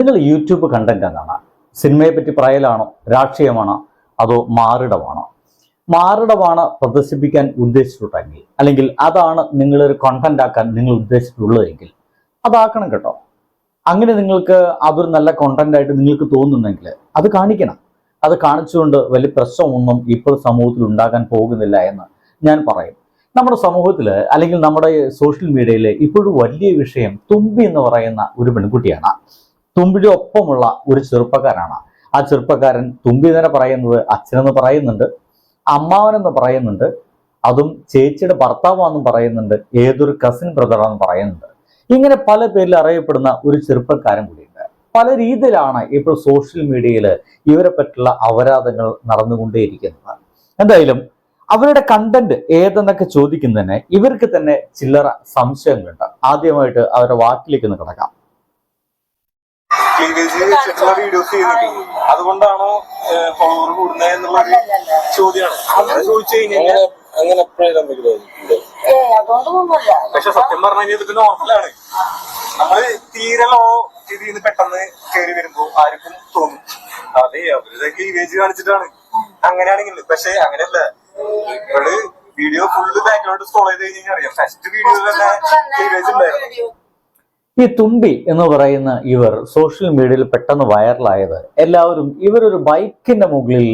നിങ്ങൾ YouTube content എന്താണ് സിനിമയെ പറ്റി പറയലാണോ? രാഷ്ട്രീയമാണോ? അതോ മാറിടമാണോ? മാറിടമാണ് പ്രദർശിപ്പിക്കാൻ ഉദ്ദേശിച്ചിട്ടുണ്ടെങ്കിൽ അല്ലെങ്കിൽ അതാണ് നിങ്ങളൊരു കണ്ടന്റ് ആക്കാൻ നിങ്ങൾ ഉദ്ദേശിച്ചിട്ടുള്ളതെങ്കിൽ അതാക്കണം കേട്ടോ. അങ്ങനെ നിങ്ങൾക്ക് അതൊരു നല്ല കണ്ടന്റ് ആയിട്ട് നിങ്ങൾക്ക് തോന്നുന്നുണ്ടെങ്കിൽ അത് കാണിക്കണം. അത് കാണിച്ചുകൊണ്ട് വലിയ പ്രശ്നമൊന്നും ഇപ്പോൾ സമൂഹത്തിൽ ഉണ്ടാകാൻ പോകുന്നില്ല എന്ന് ഞാൻ പറയും. നമ്മുടെ സമൂഹത്തിൽ അല്ലെങ്കിൽ നമ്മുടെ സോഷ്യൽ മീഡിയയിൽ ഇപ്പോഴും വലിയ വിഷയം തുമ്പി എന്ന് പറയുന്ന ഒരു പെൺകുട്ടിയാണ്. തുമ്പിയുടെ ഒപ്പമുള്ള ഒരു ചെറുപ്പക്കാരാണ് ആ ചെറുപ്പക്കാരൻ തുമ്പി തന്നെ പറയുന്നത് അച്ഛനെന്ന് പറയുന്നുണ്ട് അമ്മാവനെന്ന് പറയുന്നുണ്ട് അതും ചേച്ചിയുടെ ഭർത്താവാണെന്നും പറയുന്നുണ്ട് ഏതൊരു കസിൻ ബ്രദറാണെന്ന് പറയുന്നുണ്ട്. ഇങ്ങനെ പല പേരിൽ അറിയപ്പെടുന്ന ഒരു ചെറുപ്പക്കാരൻ കൂടിയുണ്ട്. പല രീതിയിലാണ് ഇപ്പോൾ സോഷ്യൽ മീഡിയയിൽ ഇവരെ പറ്റിയുള്ള അപരാധങ്ങൾ നടന്നുകൊണ്ടേയിരിക്കുന്നത്. എന്തായാലും അവരുടെ കണ്ടന്റ് ഏതെന്നൊക്കെ ചോദിക്കുന്നതിന് ഇവർക്ക് തന്നെ ചില്ലറ സംശയങ്ങളുണ്ട്. ആദ്യമായിട്ട് അവരുടെ വാക്കിലേക്ക് ഒന്ന് കിടക്കാം. ക്ലീവേജ് വെച്ചിട്ടുള്ള വീഡിയോസ് ചെയ്യുന്നില്ല അതുകൊണ്ടാണോ ഫോളോവർ കൂടുന്നത് എന്നുള്ള ചോദ്യമാണ്. അങ്ങനെ ചോദിച്ചു കഴിഞ്ഞാൽ അങ്ങനെ പക്ഷെ സത്യം പറഞ്ഞു കഴിഞ്ഞാൽ ഇതൊക്കെ നോർമലാണ് നമ്മൾ തീരെ ലോ ഇതിൽ നിന്ന് പെട്ടെന്ന് കയറി വരുമ്പോ ആർക്കും തോന്നും. അതെ അവരുടെയൊക്കെ ഇമേജ് കാണിച്ചിട്ടാണ്. അങ്ങനെയാണെങ്കിൽ പക്ഷെ അങ്ങനെയല്ല. ഇവൾ വീഡിയോ ഫുള്ള് ബാക്ക്ഗ്രൗണ്ട് സ്ക്രോൾ ചെയ്ത് കഴിഞ്ഞാൽ അറിയാം. ഫസ്റ്റ് വീഡിയോയിൽ തന്നെ ഇമേജ് ഉണ്ടായിരുന്നു. ഈ തുമ്പി എന്ന് പറയുന്ന ഇവർ സോഷ്യൽ മീഡിയയിൽ പെട്ടെന്ന് വൈറലായത് എല്ലാവരും ഇവരൊരു ബൈക്കിന്റെ മുകളിൽ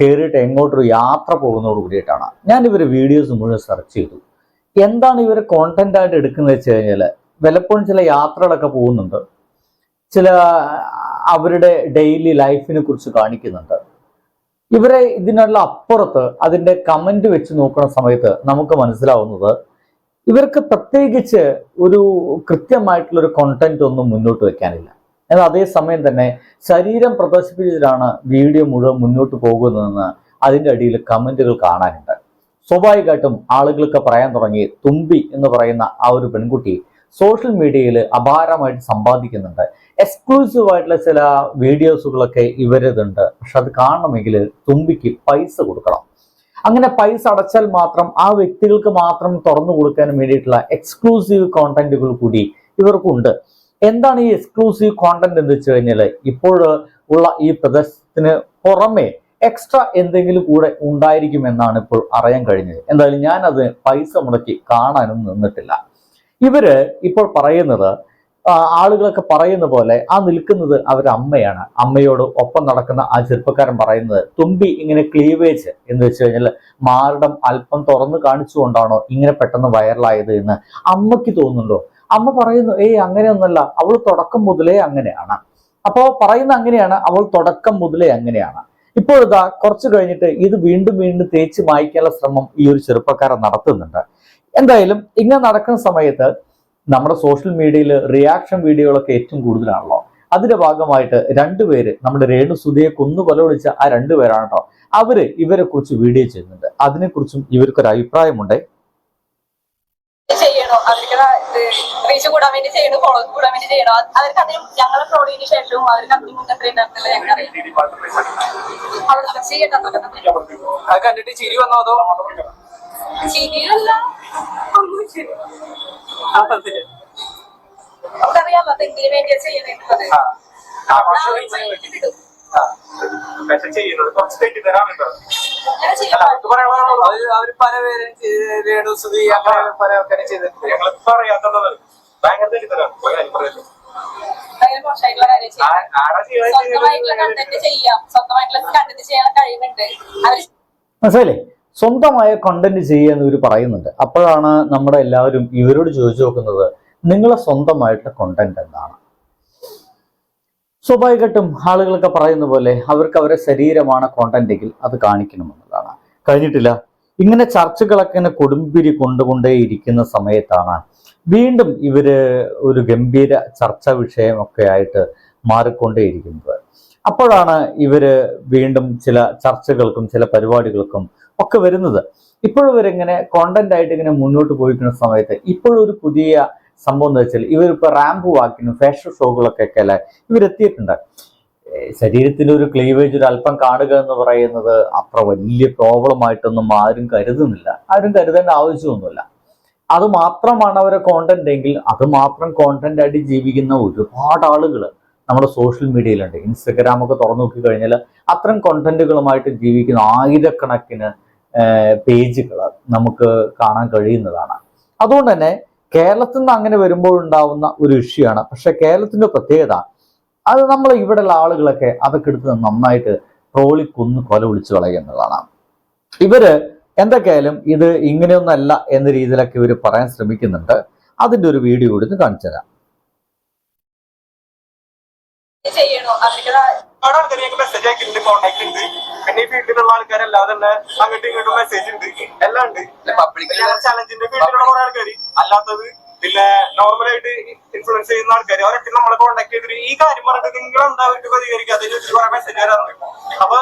കയറിയിട്ട് എങ്ങോട്ടൊരു യാത്ര പോകുന്നതോട് കൂടിയിട്ടാണ്. ഞാൻ ഇവർ വീഡിയോസ് മുഴുവൻ സെർച്ച് ചെയ്തു. എന്താണ് ഇവർ കോണ്ടന്റ് ആയിട്ട് എടുക്കുന്നത് വെച്ച് കഴിഞ്ഞാൽ പലപ്പോഴും ചില യാത്രകളൊക്കെ പോകുന്നുണ്ട്. ചില അവരുടെ ഡെയിലി ലൈഫിനെ കുറിച്ച് കാണിക്കുന്നുണ്ട്. ഇവരെ ഇതിനുള്ള അപ്പുറത്ത് അതിന്റെ കമന്റ് വെച്ച് നോക്കുന്ന സമയത്ത് നമുക്ക് മനസ്സിലാവുന്നത് ഇവർക്ക് പ്രത്യേകിച്ച് ഒരു കൃത്യമായിട്ടുള്ള ഒരു കോണ്ടന്റ് ഒന്നും മുന്നോട്ട് വെക്കാനില്ല. എന്നാൽ അതേസമയം തന്നെ ശരീരം പ്രദർശിപ്പിച്ചതിലാണ് വീഡിയോ മുഴുവൻ മുന്നോട്ട് പോകുന്നതെന്ന് അതിന്റെ അടിയിൽ കമന്റുകൾ കാണാനുണ്ട്. സ്വാഭാവികമായിട്ടും ആളുകളൊക്കെ പറയാൻ തുടങ്ങി തുമ്പി എന്ന് പറയുന്ന ആ ഒരു പെൺകുട്ടി സോഷ്യൽ മീഡിയയിൽ അപാരമായിട്ട് സമ്പാദിക്കുന്നുണ്ട്. എക്സ്ക്ലൂസീവ് ആയിട്ടുള്ള ചില വീഡിയോസുകളൊക്കെ ഇവരതുണ്ട് പക്ഷെ അത് കാണണമെങ്കിൽ തുമ്പിക്ക് പൈസ കൊടുക്കണം. അങ്ങനെ പൈസ അടച്ചാൽ മാത്രം ആ വ്യക്തികൾക്ക് മാത്രം തുറന്നു കൊടുക്കാൻ വേണ്ടിയിട്ടുള്ള എക്സ്ക്ലൂസീവ് കോണ്ടന്റുകൾ കൂടി ഇവർക്കുണ്ട്. എന്താണ് ഈ എക്സ്ക്ലൂസീവ് കോണ്ടന്റ് എന്ന് വെച്ച് കഴിഞ്ഞാൽ ഇപ്പോൾ ഉള്ള ഈ പ്രദേശത്തിന് പുറമെ എക്സ്ട്രാ എന്തെങ്കിലും കൂടെ ഉണ്ടായിരിക്കുമെന്നാണ് ഇപ്പോൾ അറിയാൻ കഴിഞ്ഞത്. എന്തായാലും ഞാൻ അത് പൈസ മുടക്കി കാണാനും നിന്നിട്ടില്ല. ഇവർ ഇപ്പോൾ പറയുന്നത് ആളുകളൊക്കെ പറയുന്ന പോലെ ആ നിൽക്കുന്നത് അവരുടെ അമ്മയാണ്. അമ്മയോട് ഒപ്പം നടക്കുന്ന ആ ചെറുപ്പക്കാരൻ പറയുന്നത് തുമ്പി ഇങ്ങനെ ക്ലീവേജ് എന്ന് വെച്ച് കഴിഞ്ഞാൽ മാറിടം അല്പം തുറന്നു കാണിച്ചുകൊണ്ടാണോ ഇങ്ങനെ പെട്ടെന്ന് വൈറലായത് എന്ന് അമ്മയ്ക്ക് തോന്നുന്നുണ്ടോ? അമ്മ പറയുന്നു ഏയ് അങ്ങനെയൊന്നല്ല അവൾ തുടക്കം മുതലേ അങ്ങനെയാണ്. അപ്പോൾ പറയുന്ന അങ്ങനെയാണ് അവൾ തുടക്കം മുതലേ അങ്ങനെയാണ്. ഇപ്പോഴിതാ കുറച്ച് കഴിഞ്ഞിട്ട് ഇത് വീണ്ടും വീണ്ടും തേച്ച് മായ്ക്കാനുള്ള ശ്രമം ഈ ഒരു ചെറുപ്പക്കാരൻ നടത്തുന്നുണ്ട്. എന്തായാലും ഇങ്ങനെ നടക്കുന്ന സമയത്ത് നമ്മുടെ സോഷ്യൽ മീഡിയയിൽ റിയാക്ഷൻ വീഡിയോകളൊക്കെ ഏറ്റവും കൂടുതലാണല്ലോ. അതിന്റെ ഭാഗമായിട്ട് രണ്ടുപേര് നമ്മുടെ രേണു സുധയെ കൊന്നു കൊലവിളിച്ച ആ രണ്ടുപേരാണ് കേട്ടോ അവർ ഇവരെ കുറിച്ച് വീഡിയോ ചെയ്യുന്നുണ്ട്. അതിനെക്കുറിച്ചും ഇവർക്കൊരു അഭിപ്രായമുണ്ട്. ചെയ്യണോ? അവർക്ക് റീച്ച് കൂടാൻ വേണ്ടി ചെയ്യണോ? ഫോളോ കൂടാൻ വേണ്ടി ചെയ്യണോ? അവർക്ക് അതിനും ഞങ്ങളെ ഫ്രോഡിന് ശേഷവും അവർക്ക് അതിന് മുന്നേ എത്ര ഉണ്ടായിരുന്നില്ല ഞങ്ങൾക്കറിയാം അവിടെ ചെയ്യട്ടെ അത് കണ്ടിട്ട് ചിരി വന്നോ അതോ? ശരിയല്ല. ഒന്നും ശരി. എന്തിനു വേണ്ടിയാ അവർ അവർ പല പേരും രേണു സുധി അങ്ങനെ പല ആൾക്കാരും ചെയ്തിട്ടുണ്ട്. ഭയങ്കര സ്വന്തമായിട്ടുള്ള കണ്ടന്റ് ചെയ്യാൻ കഴിവുണ്ട്. അവർ മനസ്സിലായില്ലേ? സ്വന്തമായ കണ്ടന്റ് ചെയ്യുക എന്ന് ഇവർ പറയുന്നുണ്ട്. അപ്പോഴാണ് നമ്മുടെ എല്ലാവരും ഇവരോട് ചോദിച്ചു നോക്കുന്നത് നിങ്ങളെ സ്വന്തമായിട്ടുള്ള കണ്ടന്റ് എന്താണ്? സ്വാഭാവികമായിട്ടും ആളുകളൊക്കെ പറയുന്ന പോലെ അവർക്ക് അവരുടെ ശരീരമാണ് കോണ്ടന്റ് എങ്കിൽ അത് കാണിക്കണമെന്നുള്ളതാണ്. കഴിഞ്ഞിട്ടില്ല. ഇങ്ങനെ ചർച്ചകളൊക്കെ ഇങ്ങനെ കൊടുമ്പിരി കൊണ്ടുകൊണ്ടേ ഇരിക്കുന്ന സമയത്താണ് വീണ്ടും ഇവർ ഒരു ഗംഭീര ചർച്ചാ വിഷയമൊക്കെ ആയിട്ട് മാറിക്കൊണ്ടേയിരിക്കുന്നത്. അപ്പോഴാണ് ഇവർ വീണ്ടും ചില ചർച്ചകൾക്കും ചില പരിപാടികൾക്കും ഒക്കെ വരുന്നത്. ഇപ്പോഴും ഇവരിങ്ങനെ കോണ്ടന്റ് ആയിട്ട് ഇങ്ങനെ മുന്നോട്ട് പോയിക്കുന്ന സമയത്ത് ഇപ്പോഴൊരു പുതിയ സംഭവം എന്താ വെച്ചാൽ ഇവരിപ്പോ റാമ്പ് വാക്കിനും ഫാഷൻ ഷോകളൊക്കെ അല്ലെ ഇവരെത്തിയിട്ടുണ്ട്. ഏഹ് ശരീരത്തിന്റെ ഒരു ക്ലീവേജ് ഒരു അല്പം കാണുക എന്ന് പറയുന്നത് അത്ര വലിയ പ്രോബ്ലം ആയിട്ടൊന്നും ആരും കരുതുന്നില്ല. ആരും കരുതേണ്ട ആവശ്യമൊന്നുമില്ല. അത് മാത്രമാണ് അവരെ കോണ്ടന്റ് എങ്കിൽ അത് മാത്രം കോണ്ടന്റ് ആയിട്ട് ജീവിക്കുന്ന ഒരുപാട് ആളുകൾ നമ്മുടെ സോഷ്യൽ മീഡിയയിലുണ്ട് ഇൻസ്റ്റഗ്രാം ഒക്കെ തുറന്നു നോക്കി കഴിഞ്ഞാൽ അത്തരം കോണ്ടന്റുകളുമായിട്ട് ജീവിക്കുന്ന ആയിരക്കണക്കിന് പേജുകൾ നമുക്ക് കാണാൻ കഴിയുന്നതാണ്. അതുകൊണ്ട് തന്നെ കേരളത്തിൽ നിന്ന് അങ്ങനെ വരുമ്പോൾ ഉണ്ടാവുന്ന ഒരു ഇഷ്യൂയാണ്. പക്ഷെ കേരളത്തിന്റെ പ്രത്യേകത അത് നമ്മൾ ഇവിടെയുള്ള ആളുകളൊക്കെ അതൊക്കെ എടുത്ത് നന്നായിട്ട് ട്രോളി കൊന്ന് കൊല വിളിച്ചു കളയുന്നതാണ് ഇവർ എന്തൊക്കെയായാലും ഇത് ഇങ്ങനെയൊന്നല്ല എന്ന രീതിയിലൊക്കെ ഇവർ പറയാൻ ശ്രമിക്കുന്നുണ്ട്. അതിന്റെ ഒരു വീഡിയോ എടുത്ത് കാണിച്ചു തരാം ചെയ്യണോ? അവർക്ക് ഒരുപാട് ആൾക്കാർ ഞങ്ങൾക്ക് മെസ്സേജ് അയക്കുന്നുണ്ട് കോൺടാക്ട് ഉണ്ട്. പിന്നെ ഈ ഫീൽഡിലുള്ള ആൾക്കാരല്ലാതെ തന്നെ അങ്ങോട്ടും ഇങ്ങോട്ടും മെസ്സേജ് ഉണ്ട്. എല്ലാം ഉണ്ട്. ചലഞ്ചിന്റെ ഫീൽഡിലുള്ള കുറെ ആൾക്കാർ അല്ലാത്തത് പിന്നെ നോർമലായിട്ട് ഇൻഫ്ലുവൻസ് ചെയ്യുന്ന ആൾക്കാർ അവരൊക്കെ നമ്മളെ കോൺടാക്ട് ചെയ്തിട്ട് ഈ കാര്യം പറഞ്ഞിട്ട് നിങ്ങൾ എന്താ അവർക്ക് അതിന് ചോദിച്ചിട്ട് കുറെ മെസ്സേജ് വരാറുണ്ട് അപ്പൊ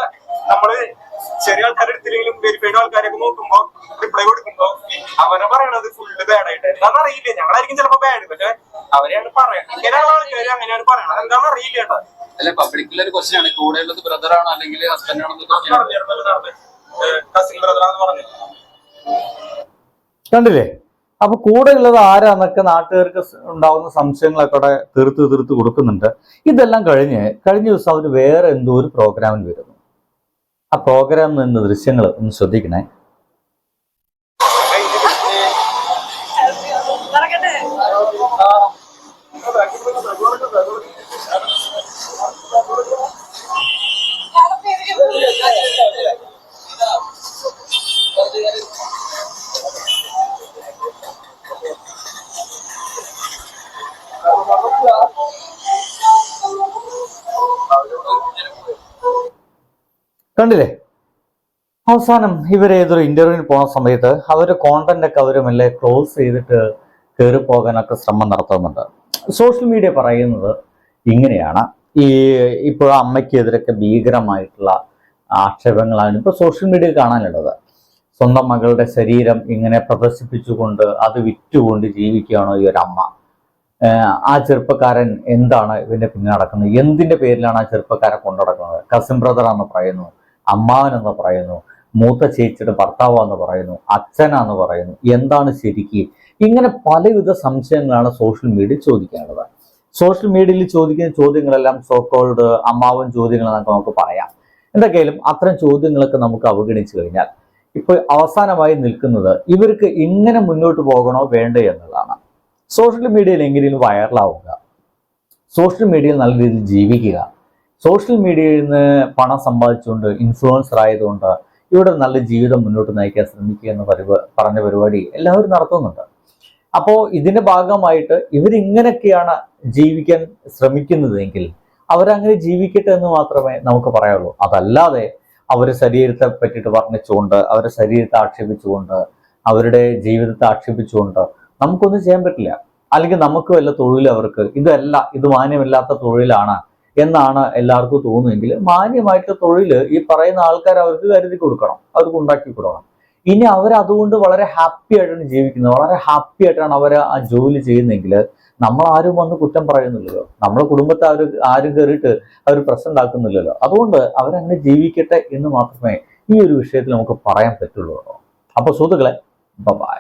നമ്മൾ ചെറിയ ആൾക്കാരുടെ അടുത്തില്ലെങ്കിലും വെരിഫൈഡ് ആൾക്കാരൊക്കെ നോക്കുമ്പോ റിപ്ലൈ കൊടുക്കുമ്പോ അവരെ പറയണത് ഫുള്ള് ബാഡായിട്ട് എന്താണെന്ന് അറിയില്ല. ഞങ്ങളായിരിക്കും ചിലപ്പോ ബാഡ് പക്ഷെ അവരെയാണ് പറയുന്നത് ഇങ്ങനെയുള്ള ആൾക്കാർ അങ്ങനെയാണ് പറയണത്. എന്താണെന്ന് അറിയില്ല കേട്ടോ. അല്ല പബ്ലിക്കിൽ ഒരു ക്വസ്റ്റ്യൻ ആണ്. കൂടെ ഉള്ളത് ബ്രദർ ആണോ അല്ലെങ്കിൽ ഹസ്ബൻഡ് ആണോ കസിൻ ആണെന്ന് പറഞ്ഞു കണ്ടില്ലേ? അപ്പൊ കൂടെ ഉള്ളത് ആരാന്നൊക്കെ നാട്ടുകാർക്ക് ഉണ്ടാവുന്ന സംശയങ്ങളൊക്കെ അവിടെ തീർത്ത് തീർത്ത് കൊടുക്കുന്നുണ്ട്. ഇതെല്ലാം കഴിഞ്ഞ് കഴിഞ്ഞ ദിവസം അവർ വേറെ എന്തോ ഒരു പ്രോഗ്രാമിൽ വരുന്നു. ആ പ്രോഗ്രാമിൽ നിന്ന് ദൃശ്യങ്ങൾ ഒന്ന് ശ്രദ്ധിക്കണേ. കണ്ടില്ലേ? അവസാനം ഇവരെ ഏതൊരു ഇന്റർവ്യൂവിന് പോകുന്ന സമയത്ത് അവരുടെ കോണ്ടന്റ് ഒക്കെ അവർ ക്ലോസ് ചെയ്തിട്ട് കയറി പോകാനൊക്കെ ശ്രമം നടത്തുന്നുണ്ട്. സോഷ്യൽ മീഡിയ പറയുന്നത് ഇങ്ങനെയാണ്. ഈ ഇപ്പോൾ അമ്മയ്ക്കെതിരൊക്കെ ഭീകരമായിട്ടുള്ള ആക്ഷേപങ്ങളാണ് ഇപ്പോൾ സോഷ്യൽ മീഡിയയിൽ കാണാനുള്ളത്. സ്വന്തം മകളുടെ ശരീരം ഇങ്ങനെ പ്രദർശിപ്പിച്ചുകൊണ്ട് അത് വിറ്റുകൊണ്ട് ജീവിക്കുകയാണോ ഈ ഒരു അമ്മ ആ ചെറുപ്പക്കാരൻ എന്താണ് ഇതിന്റെ പിന്നിൽ നടക്കുന്നത്? എന്തിന്റെ പേരിലാണ് ആ ചെറുപ്പക്കാരെ കൊണ്ടു നടക്കുന്നത്? കസിൻ ബ്രദർ എന്ന് പറയുന്നു അമ്മാവൻ എന്ന് പറയുന്നു മൂത്ത ചേച്ചിയുടെ ഭർത്താവെന്ന് പറയുന്നു അച്ഛനാന്ന് പറയുന്നു എന്താണ് ശരിക്ക്? ഇങ്ങനെ പലവിധ സംശയങ്ങളാണ് സോഷ്യൽ മീഡിയ ചോദിക്കാനുള്ളത്. സോഷ്യൽ മീഡിയയിൽ ചോദിക്കുന്ന ചോദ്യങ്ങളെല്ലാം സോക്കോൾഡ് അമ്മാവൻ ചോദ്യങ്ങൾ എന്നൊക്കെ നമുക്ക് പറയാം. എന്തൊക്കെയാലും അത്തരം ചോദ്യങ്ങളൊക്കെ നമുക്ക് അവഗണിച്ചു കഴിഞ്ഞാൽ ഇപ്പോൾ അവസാനമായി നിൽക്കുന്നത് ഇവർക്ക് ഇങ്ങനെ മുന്നോട്ട് പോകണോ വേണ്ടേ എന്നുള്ളതാണ്. സോഷ്യൽ മീഡിയയിൽ എങ്ങനെയും വൈറലാവുക സോഷ്യൽ മീഡിയയിൽ നല്ല രീതിയിൽ ജീവിക്കുക സോഷ്യൽ മീഡിയയിൽ നിന്ന് പണം സമ്പാദിച്ചുകൊണ്ട് ഇൻഫ്ലുവൻസർ ആയതുകൊണ്ട് ഇവിടെ നല്ല ജീവിതം മുന്നോട്ട് നയിക്കാൻ ശ്രമിക്കുക എന്ന് പരിപാ പറഞ്ഞ പരിപാടി എല്ലാവരും നടത്തുന്നുണ്ട്. അപ്പോൾ ഇതിന്റെ ഭാഗമായിട്ട് ഇവരിങ്ങനെയൊക്കെയാണ് ജീവിക്കാൻ ശ്രമിക്കുന്നതെങ്കിൽ അവരങ്ങനെ ജീവിക്കട്ടെ എന്ന് മാത്രമേ നമുക്ക് പറയാവുള്ളൂ. അതല്ലാതെ അവരുടെ ശരീരത്തെ പറ്റിയിട്ട് വർണിച്ചുകൊണ്ട് അവരുടെ ശരീരത്തെ ആക്ഷേപിച്ചുകൊണ്ട് അവരുടെ ജീവിതത്തെ ആക്ഷേപിച്ചുകൊണ്ട് നമുക്കൊന്നും ചെയ്യാൻ പറ്റില്ല. അല്ലെങ്കിൽ നമുക്ക് വല്ല തൊഴിൽ അവർക്ക് ഇതല്ല ഇത് മാന്യമില്ലാത്ത തൊഴിലാണ് എന്നാണ് എല്ലാവർക്കും തോന്നുമെങ്കിൽ മാന്യമായിട്ട് തൊഴിൽ ഈ പറയുന്ന ആൾക്കാർ അവർക്ക് കരുതി കൊടുക്കണം. അവർക്ക് ഉണ്ടാക്കി കൊടുക്കണം. ഇനി അവർ അതുകൊണ്ട് വളരെ ഹാപ്പി ആയിട്ടാണ് ജീവിക്കുന്നത്. വളരെ ഹാപ്പി ആയിട്ടാണ് അവർ ആ ജോലി ചെയ്യുന്നതെങ്കിൽ നമ്മൾ ആരും വന്ന് കുറ്റം പറയുന്നില്ലല്ലോ. നമ്മുടെ കുടുംബത്തെ അവർ ആരും കയറിയിട്ട് അവർ പ്രശ്നം ഉണ്ടാക്കുന്നില്ലല്ലോ. അതുകൊണ്ട് അവരങ്ങനെ ജീവിക്കട്ടെ എന്ന് മാത്രമേ ഈ ഒരു വിഷയത്തിൽ നമുക്ക് പറയാൻ പറ്റുള്ളൂ. അപ്പൊ സുഹൃത്തുക്കളെ ബൈ